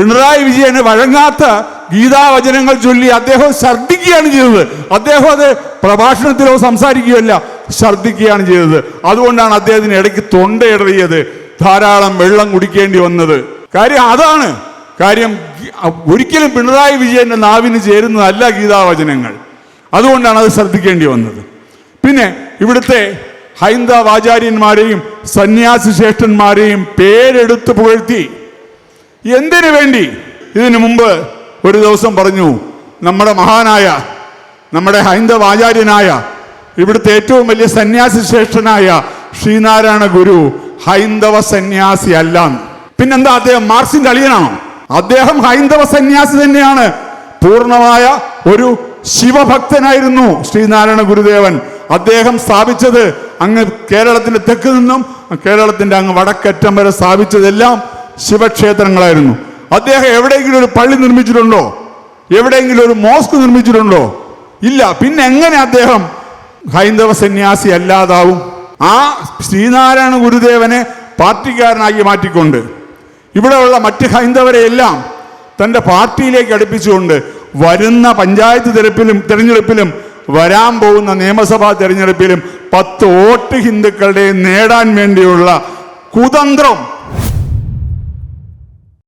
പിണറായി വിജയന് വഴങ്ങാത്ത ഗീതാവചനങ്ങൾ ചൊല്ലി അദ്ദേഹം ഛർദ്ദിക്കുകയാണ് ചെയ്തത്. അദ്ദേഹം അത് പ്രഭാഷണത്തിലോ സംസാരിക്കുകയല്ല ഛർദ്ദിക്കുകയാണ് ചെയ്തത്. അതുകൊണ്ടാണ് അദ്ദേഹത്തിന് ഇടയ്ക്ക് തൊണ്ടയിടറിയത് ധാരാളം വെള്ളം കുടിക്കേണ്ടി വന്നത്. കാര്യം അതാണ്. കാര്യം ഒരിക്കലും പിണറായി വിജയന്റെ നാവിന് ചേരുന്നതല്ല ഗീതാവചനങ്ങൾ. അതുകൊണ്ടാണ് അത് ശ്രദ്ധിക്കേണ്ടി വന്നത്. പിന്നെ ഇവിടുത്തെ ഹൈന്ദവാചാര്യന്മാരെയും സന്യാസി ശ്രേഷ്ഠന്മാരെയും പേരെടുത്ത് പുകഴ്ത്തി. എന്തിനു വേണ്ടി? ഇതിനു മുമ്പ് ഒരു ദിവസം പറഞ്ഞു നമ്മുടെ മഹാനായ നമ്മുടെ ഹൈന്ദവ ആചാര്യനായ ഇവിടുത്തെ ഏറ്റവും വലിയ സന്യാസി ശ്രേഷ്ഠനായ ശ്രീനാരായണ ഗുരു ഹൈന്ദവ സന്യാസി അല്ല പിന്നെന്താ അദ്ദേഹം മാർക്സിന്റെ അളിയനാണോ? അദ്ദേഹം ഹൈന്ദവ സന്യാസി തന്നെയാണ്. പൂർണമായ ഒരു ശിവഭക്തനായിരുന്നു ശ്രീനാരായണ ഗുരുദേവൻ. അദ്ദേഹം സ്ഥാപിച്ചത് അങ്ങ് കേരളത്തിന്റെ തെക്ക് നിന്നും കേരളത്തിന്റെ അങ്ങ് വടക്കറ്റം വരെ സ്ഥാപിച്ചതെല്ലാം ശിവക്ഷേത്രങ്ങളായിരുന്നു. അദ്ദേഹം എവിടെയെങ്കിലും ഒരു പള്ളി നിർമ്മിച്ചിട്ടുണ്ടോ? എവിടെയെങ്കിലും ഒരു മോസ്ക് നിർമ്മിച്ചിട്ടുണ്ടോ? ഇല്ല. പിന്നെ എങ്ങനെ അദ്ദേഹം ഹൈന്ദവ സന്യാസി അല്ലാതാവും? ആ ശ്രീനാരായണ ഗുരുദേവനെ പാർട്ടിക്കാരനാക്കി മാറ്റിക്കൊണ്ട് ഇവിടെയുള്ള മറ്റ് ഹൈന്ദവരെ എല്ലാം തന്റെ പാർട്ടിയിലേക്ക് അടുപ്പിച്ചുകൊണ്ട് വരുന്ന പഞ്ചായത്ത് തെരപ്പിലും തെരഞ്ഞെടുപ്പിലും വരാൻ പോകുന്ന നിയമസഭാ തെരഞ്ഞെടുപ്പിലും പത്ത് വോട്ട് ഹിന്ദുക്കളുടെ നേടാൻ വേണ്ടിയുള്ള കുതന്ത്രം